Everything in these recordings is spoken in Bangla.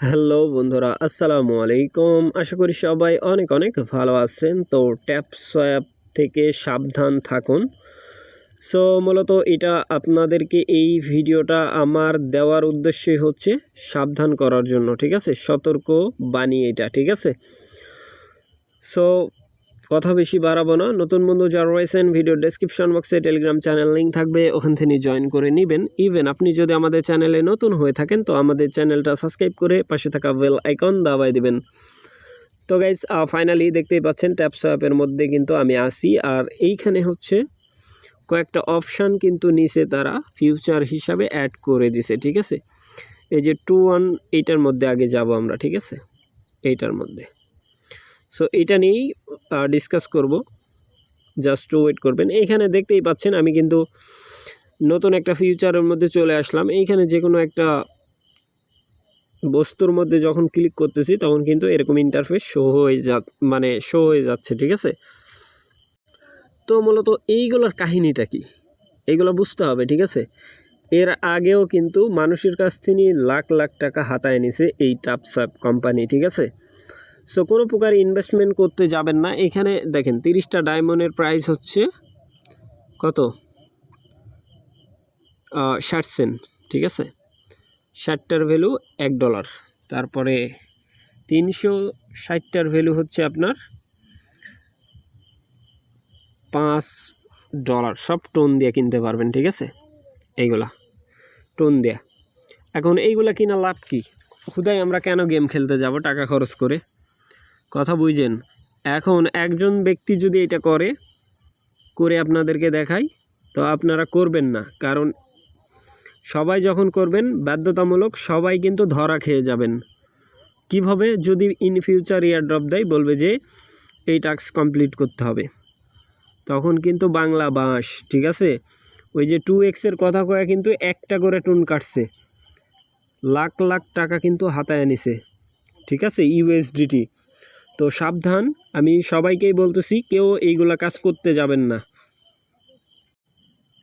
হ্যালো বন্ধুরা, আসসালামু আলাইকুম। আশা করি সবাই অনেক অনেক ভালো আছেন। তো ট্যাপ সোয়াপ থেকে সাবধান থাকুন। সো মূলত এটা আপনাদেরকে এই ভিডিওটা আমার দেওয়ার উদ্দেশ্যই হচ্ছে সাবধান করার জন্য, ঠিক আছে? সতর্ক বাণী এটা, ঠিক আছে? সো কথা বেশি বাড়াবো না। নতুন বন্ধু যারা রয়েছেন ভিডিও ডেসক্রিপশন বক্সে টেলিগ্রাম চ্যানেল লিঙ্ক থাকবে, ওখান থেকে জয়েন করে নেবেন। ইভেন আপনি যদি আমাদের চ্যানেলে নতুন হয়ে থাকেন, তো আমাদের চ্যানেলটা সাবস্ক্রাইব করে পাশে থাকা বেল আইকন দাবাই দেবেন। তো গাইজ ফাইনালি দেখতেই পাচ্ছেন ট্যাপ সোয়াপের মধ্যে কিন্তু আমি আসি আর এইখানে হচ্ছে কয়েকটা অপশান কিন্তু নিচে তারা ফিউচার হিসাবে অ্যাড করে দিছে, ঠিক আছে? এই যে টু ওয়ান এইটার মধ্যে আগে যাব আমরা, ঠিক আছে? এইটার মধ্যে। সো এটা নিয়েই ডিসকাস করব। জাস্ট ওয়েট করবেন। এইখানে দেখতেই পাচ্ছেন, আমি কিন্তু নতুন একটা ফিউচারের মধ্যে চলে আসলাম। এইখানে যে কোনো একটা বস্তুর মধ্যে যখন ক্লিক করতেছি, তখন কিন্তু এরকম ইন্টারফেস শো হয়ে যা মানে শো হয়ে যাচ্ছে, ঠিক আছে? তো মূলত এইগুলোর কাহিনীটা কি? এইগুলো বুঝতে হবে, ঠিক আছে? এর আগেও কিন্তু মানুষের কাছ থেকে লাখ লাখ টাকা হাতায় নিছে এই টাপসাপ কোম্পানি ঠিক আছে? সো কোনো প্রকার ইনভেস্টমেন্ট করতে যাবেন না। এখানে দেখেন, তিরিশটা ডায়মন্ডের প্রাইস হচ্ছে কত? ষাট সেন্ট ঠিক আছে? ষাটটার ভ্যালু এক ডলার তারপরে তিনশো ষাটটার ভ্যালু হচ্ছে আপনার পাঁচ ডলার সব টোন দিয়ে কিনতে পারবেন, ঠিক আছে? এইগুলা টোন দেয়া। এখন এইগুলা কিনা লাভ কি? খুদাই আমরা কেন গেম খেলতে যাব টাকা খরচ করে? কথা বুঝেন এখন একজন ব্যক্তি যদি এটা করে করে আপনাদেরকে দেখাই, তো আপনারা করবেন না। কারণ সবাই যখন করবেন, বাধ্যতামূলক সবাই কিন্তু ধরা খেয়ে যাবেন। কীভাবে? যদি ইন ফিউচার ইয়ার ড্রপ দেয়, বলবে যে এই টাস্ক কমপ্লিট করতে হবে। তখন কিন্তু বাংলা বাঁশ, ঠিক আছে? ওই যে টু এক্সের কথা কয়া কিন্তু একটা করে টুন কাটছে। লাখ লাখ টাকা কিন্তু হাতায় নিছে ঠিক আছে? ইউএসডিটি তো সাবধান, আমি সবাইকেই বলতেছি, কেউ এইগুলা কাজ করতে যাবেন না।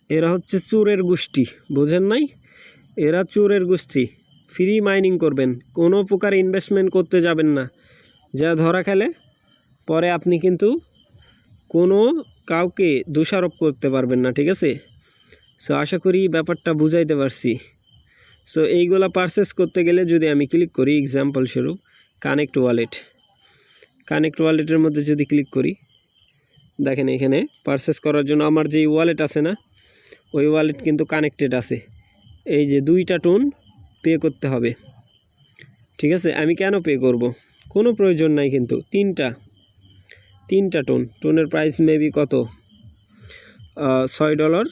এরা হচ্ছে চোরের গোষ্ঠী, বোঝেন নাই? এরা চোরের গোষ্ঠী ফ্রি মাইনিং করবেন, কোনো প্রকার ইনভেস্টমেন্ট করতে যাবেন না। যা ধরা খেলে, পরে আপনি কিন্তু কোনো কাউকে দোষারোপ করতে পারবেন না, ঠিক আছে? সো আশা করি ব্যাপারটা বুঝাইতে পারছি। সো এইগুলা পারচেস করতে গেলে যদি আমি ক্লিক করি এক্সাম্পল স্বরূপ কানেক্ট ওয়ালেট কানেক্ট ওয়ালেটের মধ্যে যদি ক্লিক করি, দেখেন এখানে পারচেস করার জন্য আমার যেই ওয়ালেট আছে না, ওই ওয়ালেট কিন্তু কানেক্টেড আছে। এই যে দুইটা টোন পে করতে হবে। ঠিক আছে? আমি কেন পে করব? কোনো প্রয়োজন নাই কিন্তু। তিনটা তিনটা টোন টোনের প্রাইস মেবি কত? ছয় ডলার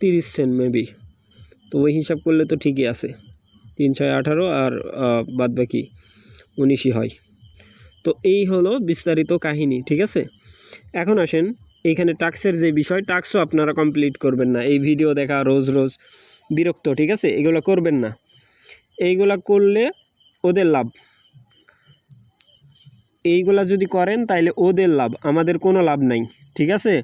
তিরিশ সেন্ট মেবি তো ওই হিসাব করলে তো ঠিকই আছে। তিন, ছয়, আঠারো আর বাদ বাকি উনিশই হয়। তো এই হলো বিস্তারিত কাহিনী, ঠিক আছে? এখন আসেন এইখানে টাক্সের যে বিষয় টাক্সও আপনারা কমপ্লিট করবেন না। এই ভিডিও দেখা রোজ রোজ বিরক্ত, ঠিক আছে? এগুলো করবেন না। এইগুলা করলে ওদের লাভ। এইগুলা যদি করেন, তাইলে ওদের লাভ। আমাদের কোনো লাভ নাই, ঠিক আছে?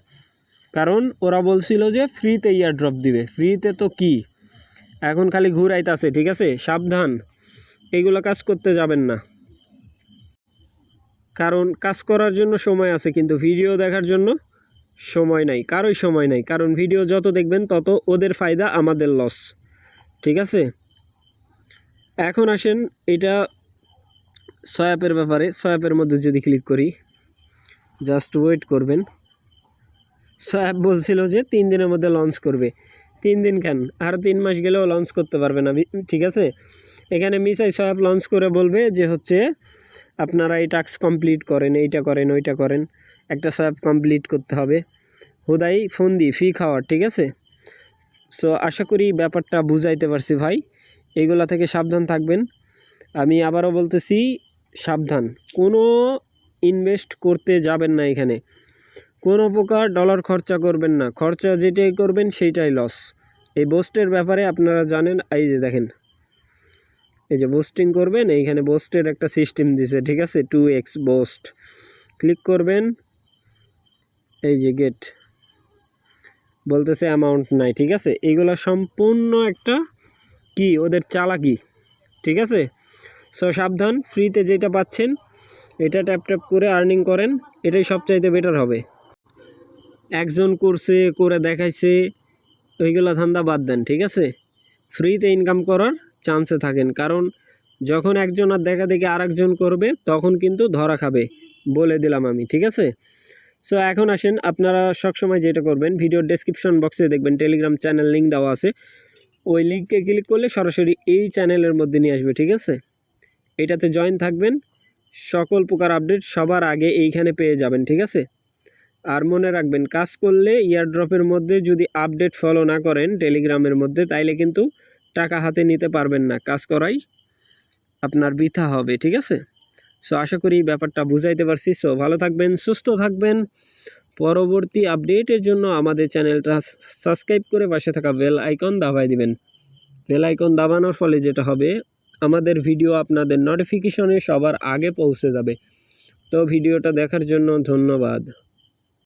কারণ ওরা বলছিল যে ফ্রিতে ইয়ার ড্রপ দিবে। ফ্রিতে তো কি? এখন খালি ঘুরাইতাছে, ঠিক আছে? সাবধান। এইগুলো কাজ করতে যাবেন না। কারণ কাজ করার জন্য সময় আছে, কিন্তু ভিডিও দেখার জন্য সময় নাই। কারোই সময় নাই, কারণ ভিডিও যত দেখবেন, তত ওদের ফায়দা, আমাদের লস ঠিক আছে? এখন আসেন, এটা সয়াপের ব্যাপারে। সয়াপের মধ্যে যদি ক্লিক করি জাস্ট ওয়েট করবেন। সয়াপ বলছিল যে তিন দিনের মধ্যে লঞ্চ করবে। তিন দিন কেন? আর তিন মাস গেলেও লঞ্চ করতে পারবে না, ঠিক আছে? এখানে মিসাই সয়াপ লঞ্চ করে বলবে যে হচ্ছে আপনারা এই টাস্ক কমপ্লিট করেন, এইটা করেন, ওইটা করেন, একটা সয়াপ কমপ্লিট করতে হবে। হুদাই ফোন দিই ফি খাওয়ার, ঠিক আছে? সো আশা করি ব্যাপারটা বুঝাইতে পারছি ভাই। এইগুলা থেকে সাবধান থাকবেন। আমি আবারও বলতেছি, সাবধান। কোনো ইনভেস্ট করতে যাবেন না এখানে। কোনো প্রকার ডলার খরচা করবেন না। খরচা যেটাই করবেন, সেইটাই লস এই বোস্টের ব্যাপারে আপনারা জানেন, এই যে দেখেন। এই যে বোস্টিং করবেন, এইখানে বোস্টের একটা সিস্টেম দিছে, ঠিক আছে? টু এক্স বোস্ট ক্লিক করবেন, এই যে গেট বলতেছে অ্যামাউন্ট নাই, ঠিক আছে? এইগুলো সম্পূর্ণ একটা কি? ওদের চালাকি, ঠিক আছে? সো সাবধান ফ্রিতে যেটা পাচ্ছেন, এটা ট্যাপ ট্যাপ করে আর্নিং করেন, এটাই সবচাইতে বেটার হবে। একজন করছে, করে দেখাইছে, ওইগুলো ধান্দা বাদ দেন, ঠিক আছে? ফ্রিতে ইনকাম করার চান্সে থাকেন। কারণ যখন একজন আর দেখা দেখি আর করবে, তখন কিন্তু ধরা খাবে, বলে দিলাম আমি, ঠিক আছে? সো এখন আসেন, আপনারা সবসময় যেটা করবেন ভিডিওর ডেসক্রিপশন বক্সে দেখবেন টেলিগ্রাম চ্যানেল লিঙ্ক দেওয়া আছে। ওই লিঙ্কে ক্লিক করলে সরাসরি এই চ্যানেলের মধ্যে নিয়ে আসবে, ঠিক আছে? এটাতে জয়েন থাকবেন, সকল প্রকার আপডেট সবার আগে এইখানে পেয়ে যাবেন, ঠিক আছে? আর মনে রাখবেন, কাজ করলে ইয়ারড্রপের মধ্যে যদি আপডেট ফলো না করেন টেলিগ্রামের মধ্যে, তাইলে কিন্তু টাকা হাতে নিতে পারবেন না, কাজ করাই আপনার বৃথা হবে, ঠিক আছে? সো আশা করি ব্যাপারটা বুঝাইতে পারছি। সো ভালো থাকবেন, সুস্থ থাকবেন। পরবর্তী আপডেটের জন্য আমাদের চ্যানেলটা সাবস্ক্রাইব করে পাশে থাকা বেল আইকন দাবাই দিবেন। বেল আইকন দাবানোর ফলে যেটা হবে, আমাদের ভিডিও আপনাদের নোটিফিকেশনে সবার আগে পৌঁছে যাবে। তো, ভিডিওটা দেখার জন্য ধন্যবাদ।